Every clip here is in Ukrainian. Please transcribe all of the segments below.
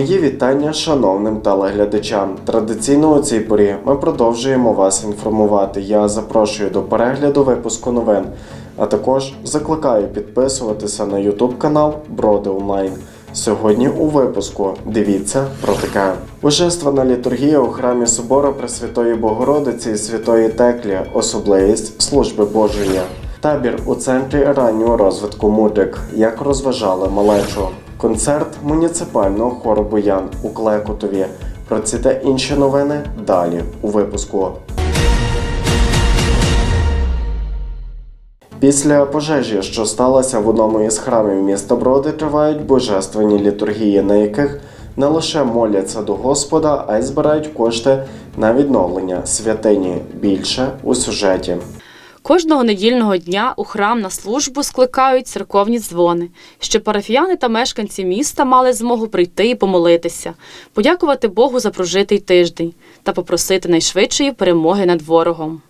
Мої вітання шановним телеглядачам. Традиційно у цій порі ми продовжуємо вас інформувати. Я запрошую до перегляду випуску новин, а також закликаю підписуватися на YouTube канал Броди Онлайн. Сьогодні у випуску дивіться про таке. Божественна літургія у храмі Собора Пресвятої Богородиці і Святої Теклі, особливість служби Божої. Табір у центрі раннього розвитку Мудрик, як розважали малечу. Концерт муніципального хору Боян у Клекотові. Про ці та інші новини далі у випуску. Після пожежі, що сталася в одному із храмів міста Броди, тривають божественні літургії, на яких не лише моляться до Господа, а й збирають кошти на відновлення святині. Більше у сюжеті. Кожного недільного дня у храм на службу скликають церковні дзвони, щоб парафіяни та мешканці міста мали змогу прийти і помолитися, подякувати Богу за прожитий тиждень та попросити найшвидшої перемоги над ворогом.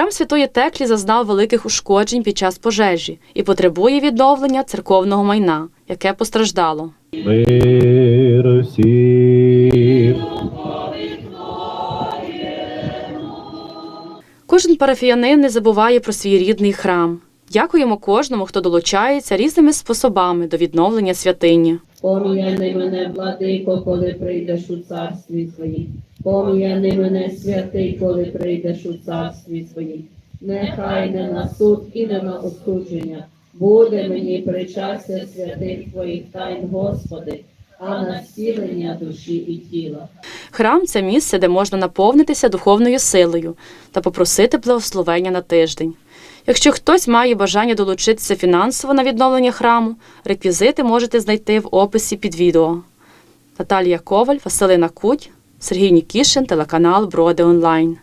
Храм Святої Теклі зазнав великих ушкоджень під час пожежі і потребує відновлення церковного майна, яке постраждало. Мир всім. Кожен парафіянин не забуває про свій рідний храм. Дякуємо кожному, хто долучається різними способами до відновлення святині. Пом'яни мене, владико, коли прийдеш у царстві своїм. Пом'яни мене, святий, коли прийдеш у царстві своїм. Нехай не на суд і не на осудження. Буде мені причастя святих твоїх тайн, Господи, а на зцілення душі і тіла. Храм це місце, де можна наповнитися духовною силою та попросити благословення на тиждень. Якщо хтось має бажання долучитися фінансово на відновлення храму, реквізити можете знайти в описі під відео. Наталія Коваль, Василина Куть, Сергій Нікішин, телеканал Броди Онлайн.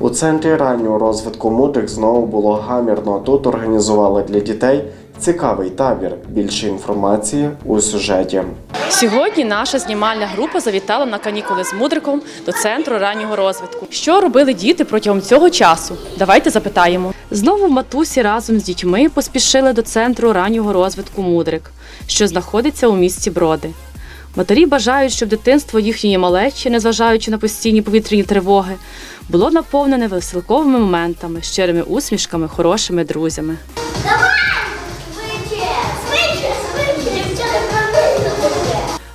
У центрі раннього розвитку Мудрик знову було гамірно. Тут організували для дітей цікавий табір. Більше інформації у сюжеті. Сьогодні наша знімальна група завітала на канікули з мудриком до центру раннього розвитку. Що робили діти протягом цього часу? Давайте запитаємо. Знову матусі разом з дітьми поспішили до центру раннього розвитку Мудрик, що знаходиться у місті Броди. Матері бажають, щоб дитинство їхньої малечі, незважаючи на постійні повітряні тривоги, було наповнене веселковими моментами, щирими усмішками, хорошими друзями.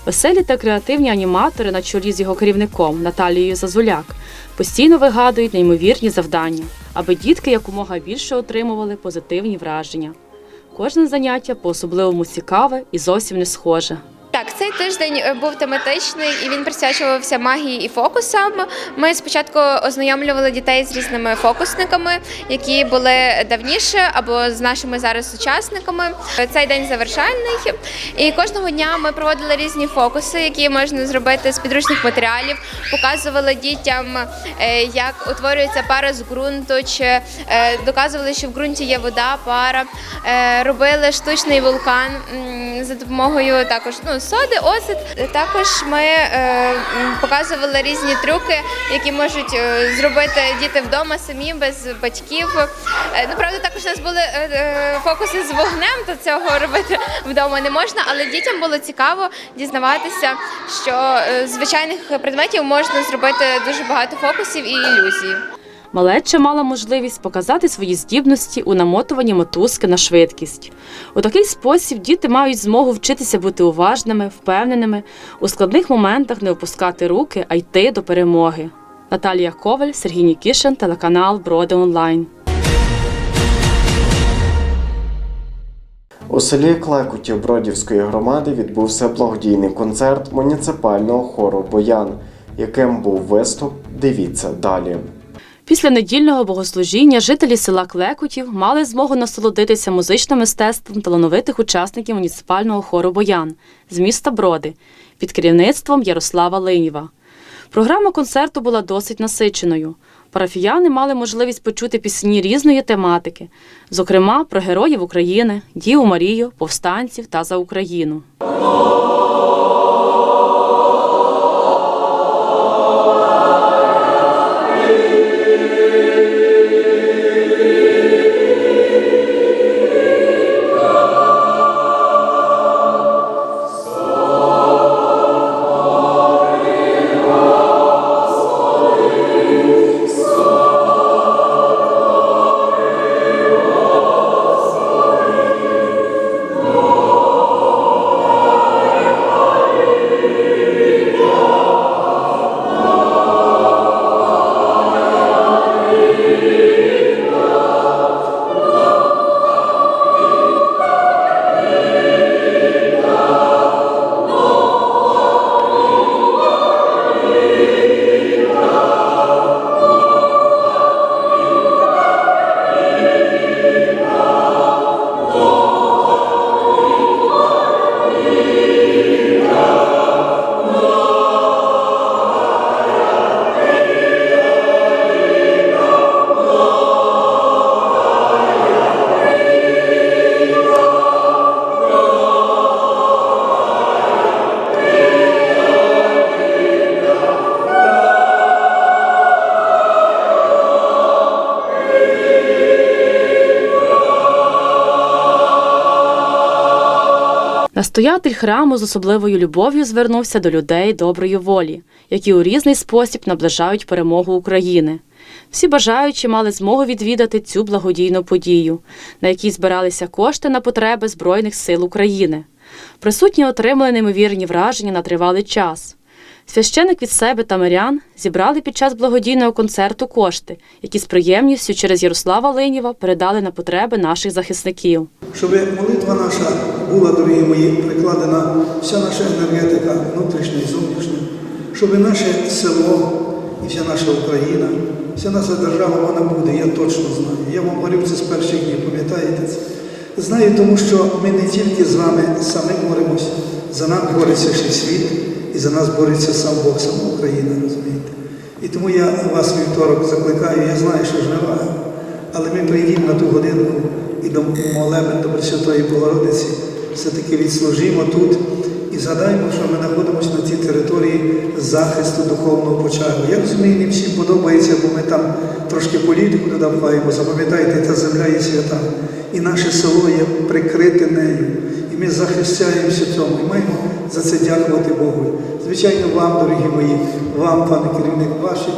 Веселі та креативні аніматори на чолі з його керівником Наталією Зазуляк постійно вигадують неймовірні завдання, аби дітки якомога більше отримували позитивні враження. Кожне заняття по-особливому цікаве і зовсім не схоже. Так, цей тиждень е, був тематичний і він присвячувався магії і фокусам. Ми спочатку ознайомлювали дітей з різними фокусниками, які були давніше або з нашими зараз сучасниками. Цей день завершальний. І кожного дня ми проводили різні фокуси, які можна зробити з підручних матеріалів. Показували дітям, е, як утворюється пара з ґрунту, чи е, доказували, що в ґрунті є вода, пара. Робили штучний вулкан за допомогою також ну, соди, оцет. Також ми е, показували різні трюки, які можуть е, зробити діти вдома самі без батьків. Е, ну, правда, також у нас були фокуси з вогнем, то цього робити вдома не можна, але дітям було цікаво дізнаватися, що з звичайних предметів можна зробити дуже багато фокусів і ілюзій. Малеча мала можливість показати свої здібності у намотуванні мотузки на швидкість. У такий спосіб діти мають змогу вчитися бути уважними, впевненими, у складних моментах не опускати руки, а йти до перемоги. Наталія Коваль, Сергій Нікішин, телеканал Броди Онлайн. У селі Клекутів Бродівської громади відбувся благодійний концерт муніципального хору Боян. Яким був виступ, дивіться далі. Після недільного богослужіння жителі села Клекотів мали змогу насолодитися музичним мистецтвом талановитих учасників муніципального хору Боян з міста Броди під керівництвом Ярослава Линіва. Програма концерту була досить насиченою. Парафіяни мали можливість почути пісні різної тематики, зокрема про героїв України, Діву Марію, повстанців та за Україну. Настоятель храму з особливою любов'ю звернувся до людей доброї волі, які у різний спосіб наближають перемогу України. Всі бажаючі мали змогу відвідати цю благодійну подію, на якій збиралися кошти на потреби Збройних сил України. Присутні отримали неймовірні враження на тривалий час. Священик від себе та мирян зібрали під час благодійного концерту кошти, які з приємністю через Ярослава Линіва передали на потреби наших захисників. щоб молитва наша була, дорогі мої, прикладена вся наша енергетика, внутрішня і зовнішня, щоб наше село і вся наша Україна, вся наша держава, вона буде, я точно знаю. Я вам говорив це з перших днів, пам'ятаєте це? Знаю, тому що ми не тільки з вами самі боремося, за нас бореться ще світ, і за нас бореться сам Бог, сама Україна, розумієте? І тому я вас вівторок закликаю, я знаю, що жнива, але ми прийдемо на ту годинку і до молебен до Пресвятої Богородиці, все-таки відслужимо тут і згадаємо, що ми знаходимося на цій території захисту духовного початку. Я розумію, не всім подобається, бо ми там трошки політику туди впаємо. Запам'ятайте, та земля є свята. І наше село є прикрите нею. І ми захищаємося цьому. І маємо за це дякувати Богу. Звичайно, вам, дорогі мої, вам, пане керівник, ваші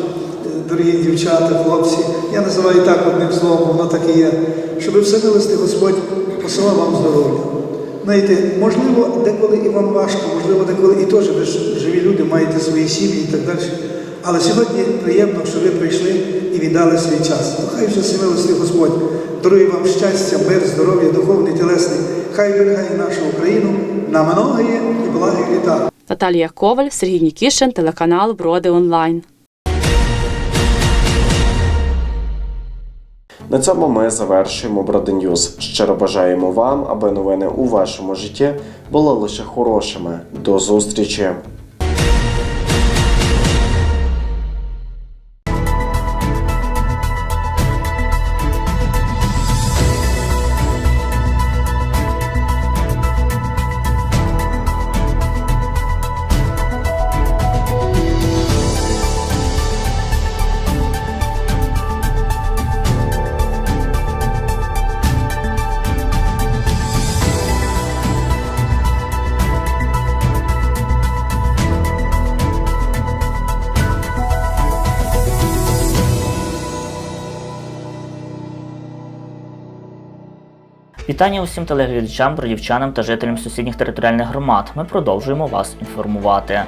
дорогі дівчата, хлопці. Я називаю так одним словом, воно так і є. Щоб все милости Господь посилав вам здоров'я. Знаєте, можливо, деколи і вам важко, можливо, деколи і теж ви ж живі люди, маєте свої сім'ї і так далі. Але сьогодні приємно, що ви прийшли і віддали свій час. То хай вже всемилості Господь дарує вам щастя, мир, здоров'я, духовний, тілесний. Хай берегає нашу Україну на многі і благі літа. Наталія Коваль, Сергій Нікішин, телеканал Броди Онлайн. На цьому ми завершуємо Броденюз. Щиро бажаємо вам, аби новини у вашому житті були лише хорошими. До зустрічі! Вітання усім телеглядачам, бродівчанам та жителям сусідніх територіальних громад. Ми продовжуємо вас інформувати.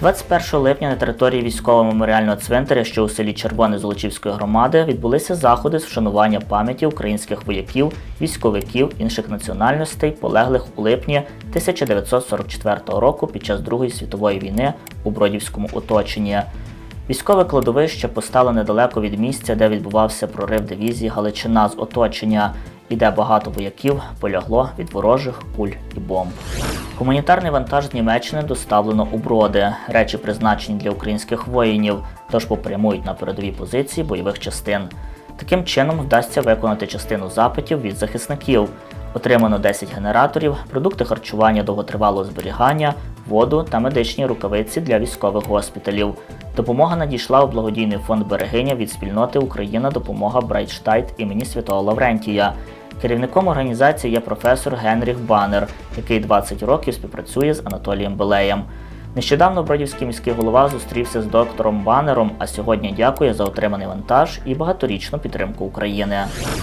21 липня на території військового меморіального цвинтаря, що у селі Червоне Золочівської громади, відбулися заходи з вшанування пам'яті українських вояків, військовиків інших національностей, полеглих у липні 1944 року під час Другої світової війни у Бродівському оточенні. Військове кладовище постало недалеко від місця, де відбувався прорив дивізії Галичина з оточення, і де багато вояків полягло від ворожих куль і бомб. Гуманітарний вантаж з Німеччини доставлено у броди, речі призначені для українських воїнів, тож попрямують на передові позиції бойових частин. Таким чином вдасться виконати частину запитів від захисників. Отримано 10 генераторів, продукти харчування довготривалого зберігання, воду та медичні рукавиці для військових госпіталів. Допомога надійшла у благодійний фонд Берегиня від спільноти Україна допомога Брайтштайт імені Святого Лаврентія. Керівником організації є професор Генріх Банер, який 20 років співпрацює з Анатолієм Белеєм. Нещодавно Бродівський міський голова зустрівся з доктором Банером, а сьогодні дякує за отриманий вантаж і багаторічну підтримку України.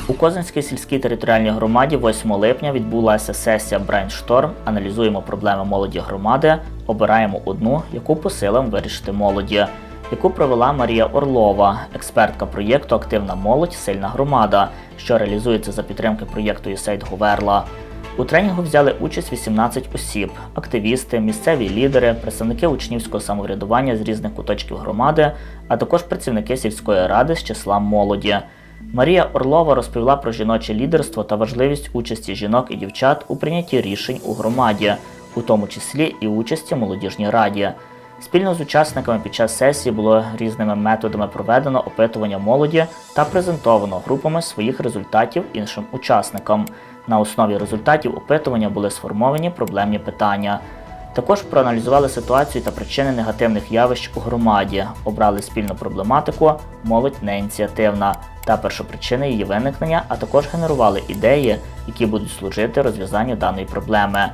У Козинській сільській територіальній громаді 8 липня відбулася сесія Брейншторм. Аналізуємо проблеми молоді громади, обираємо одну, яку по силам вирішити молоді, яку провела Марія Орлова, експертка проєкту Активна молодь, сильна громада, що реалізується за підтримки проєкту «Юсейд Говерла. У тренінгу взяли участь 18 осіб: активісти, місцеві лідери, представники учнівського самоврядування з різних куточків громади, а також працівники сільської ради з числа молоді. Марія Орлова розповіла про жіноче лідерство та важливість участі жінок і дівчат у прийнятті рішень у громаді, у тому числі і участі молодіжній раді. Спільно з учасниками під час сесії було різними методами проведено опитування молоді та презентовано групами своїх результатів іншим учасникам. На основі результатів опитування були сформовані проблемні питання. Також проаналізували ситуацію та причини негативних явищ у громаді, обрали спільну проблематику молодь неініціативна та першопричини її виникнення, а також генерували ідеї, які будуть служити розв'язанню даної проблеми.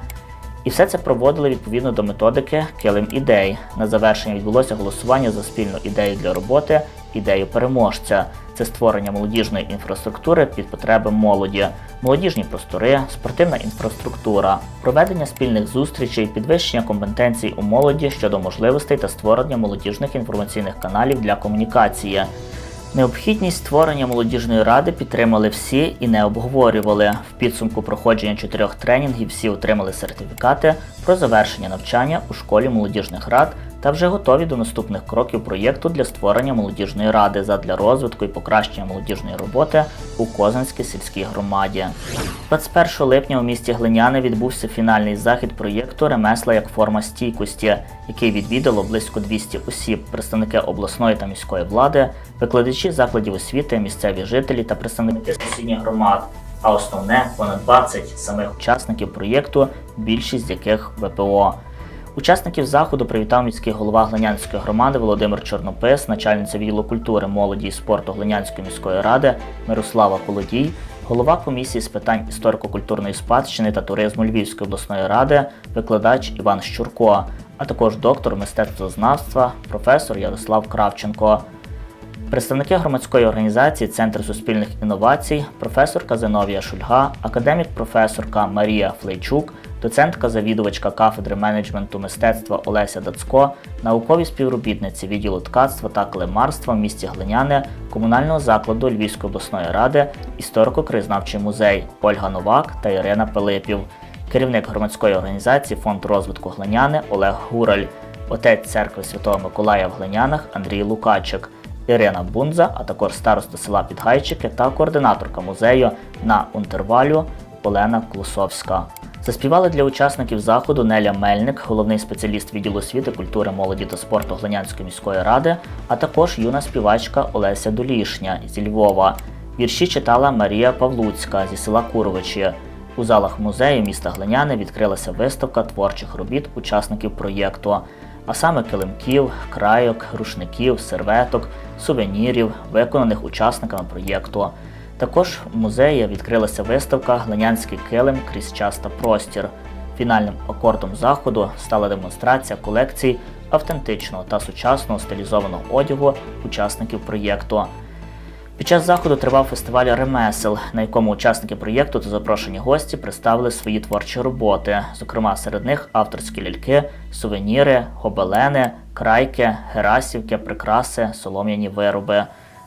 І все це проводили відповідно до методики Килим ідей. На завершення відбулося голосування за спільну ідею для роботи, ідею переможця. Це створення молодіжної інфраструктури під потреби молоді, молодіжні простори, спортивна інфраструктура, проведення спільних зустрічей, підвищення компетенцій у молоді щодо можливостей та створення молодіжних інформаційних каналів для комунікації. Необхідність створення молодіжної ради підтримали всі і не обговорювали. В підсумку проходження чотирьох тренінгів всі отримали сертифікати про завершення навчання у школі молодіжних рад та вже готові до наступних кроків проєкту для створення молодіжної ради задля розвитку і покращення молодіжної роботи у Козанській сільській громаді. 21 липня у місті Глиняне відбувся фінальний захід проєкту Ремесла як форма стійкості, який відвідало близько 200 осіб, представники обласної та міської влади, викладачі закладів освіти, місцеві жителі та представники сусідніх громад. А основне понад 20 самих учасників проєкту, більшість яких ВПО. Учасників заходу привітав міський голова Глинянської громади Володимир Чорнопис, начальниця відділу культури, молоді і спорту Глинянської міської ради Мирослава Колодій, голова комісії з питань історико-культурної спадщини та туризму Львівської обласної ради, викладач Іван Щурко, а також доктор мистецтвознавства, професор Ярослав Кравченко. Представники громадської організації Центр суспільних інновацій, професорка Зиновія Шульга, академік-професорка Марія Флейчук, доцентка завідувачка кафедри менеджменту мистецтва Олеся Дацько, наукові співробітниці відділу ткацтва та клемарства в місті Глиняне, комунального закладу Львівської обласної ради, історико-краєзнавчий музей Ольга Новак та Ірина Пилипів, керівник громадської організації Фонд розвитку Глиняни Олег Гураль, отець церкви Святого Миколая в Глинянах Андрій Лукачик. Ірина Бунза, а також староста села Підгайчики та координаторка музею на Унтервалю Олена Клусовська. Заспівали для учасників заходу Неля Мельник, головний спеціаліст відділу освіти, культури, молоді та спорту Глинянської міської ради, а також юна співачка Олеся Долішня зі Львова. Вірші читала Марія Павлуцька зі села Куровичі. У залах музею міста Глиняни відкрилася виставка творчих робіт учасників проєкту, а саме килимків, крайок, рушників, серветок, сувенірів, виконаних учасниками проєкту. Також в музеї відкрилася виставка Глинянський килим крізь час та простір. Фінальним акордом заходу стала демонстрація колекцій автентичного та сучасного стилізованого одягу учасників проєкту. Під час заходу тривав фестиваль ремесел, на якому учасники проєкту та запрошені гості представили свої творчі роботи. Зокрема, серед них авторські ляльки, сувеніри, гобелени, крайки, герасівки, прикраси, солом'яні вироби.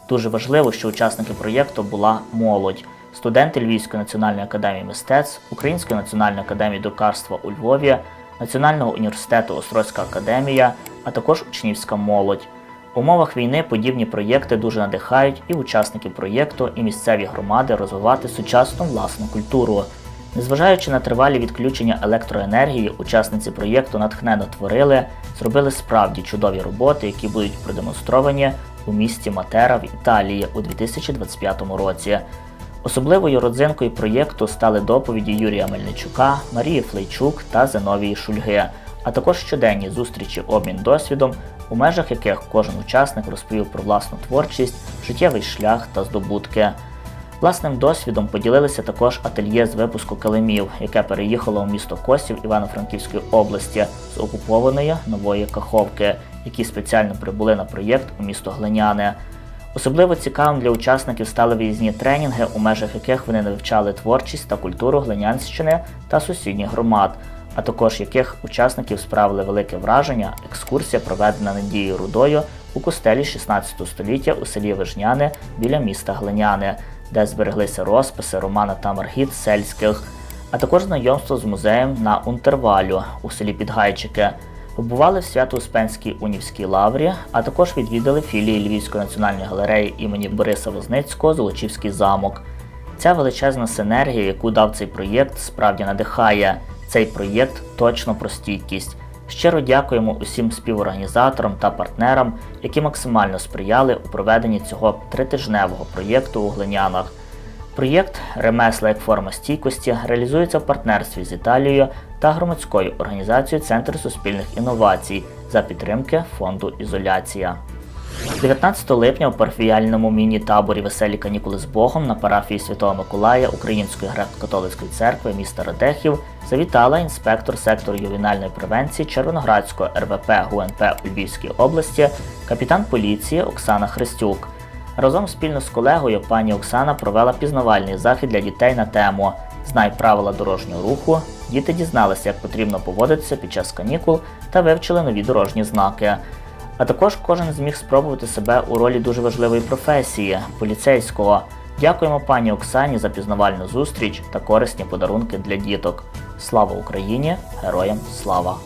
Дуже важливо, що учасники проєкту була молодь. Студенти Львівської національної академії мистецтв, Української національної академії друкарства у Львові, Національного університету Острозька академія, а також учнівська молодь. В умовах війни подібні проєкти дуже надихають і учасників проєкту, і місцеві громади розвивати сучасну власну культуру. Незважаючи на тривалі відключення електроенергії, учасниці проєкту натхненно творили, зробили справді чудові роботи, які будуть продемонстровані у місті Матера в Італії у 2025 році. Особливою родзинкою проєкту стали доповіді Юрія Мельничука, Марії Флейчук та Зиновії Шульги, а також щоденні зустрічі обмін досвідом, у межах яких кожен учасник розповів про власну творчість, життєвий шлях та здобутки. Власним досвідом поділилися також ательє з випуску килимів, яке переїхало у місто Косів Івано-Франківської області з окупованої нової Каховки, які спеціально прибули на проєкт у місто Глиняне. Особливо цікавим для учасників стали виїзні тренінги, у межах яких вони вивчали творчість та культуру Глинянщини та сусідніх громад, а також яких учасників справили велике враження екскурсія, проведена Надією Рудою у костелі 16 століття у селі Вижняне біля міста Глиняне, де збереглися розписи Романа та Маргіт Сельських, а також знайомство з музеєм на Унтервалю у селі Підгайчики. Побували в Свято-Успенській Унівській лаврі, а також відвідали філії Львівської національної галереї імені Бориса Возницького Золочівський замок. Ця величезна синергія, яку дав цей проєкт, справді надихає. Цей проєкт точно про стійкість. Щиро дякуємо усім співорганізаторам та партнерам, які максимально сприяли у проведенні цього тритижневого проєкту у Глинянах. Проєкт Ремесла як форма стійкості реалізується в партнерстві з Італією та громадською організацією Центр суспільних інновацій за підтримки фонду Ізоляція. 19 липня у парафіяльному міні-таборі Веселі канікули з Богом на парафії Святого Миколая Української греко-католицької церкви міста Радехів завітала інспектор сектору ювенальної превенції Червоноградського РВП ГУНП у Львівській області, капітан поліції Оксана Христюк. Разом спільно з колегою пані Оксана провела пізнавальний захід для дітей на тему Знай правила дорожнього руху. Діти дізналися, як потрібно поводитися під час канікул та вивчили нові дорожні знаки. А також кожен зміг спробувати себе у ролі дуже важливої професії поліцейського. Дякуємо пані Оксані за пізнавальну зустріч та корисні подарунки для діток. Слава Україні! Героям слава!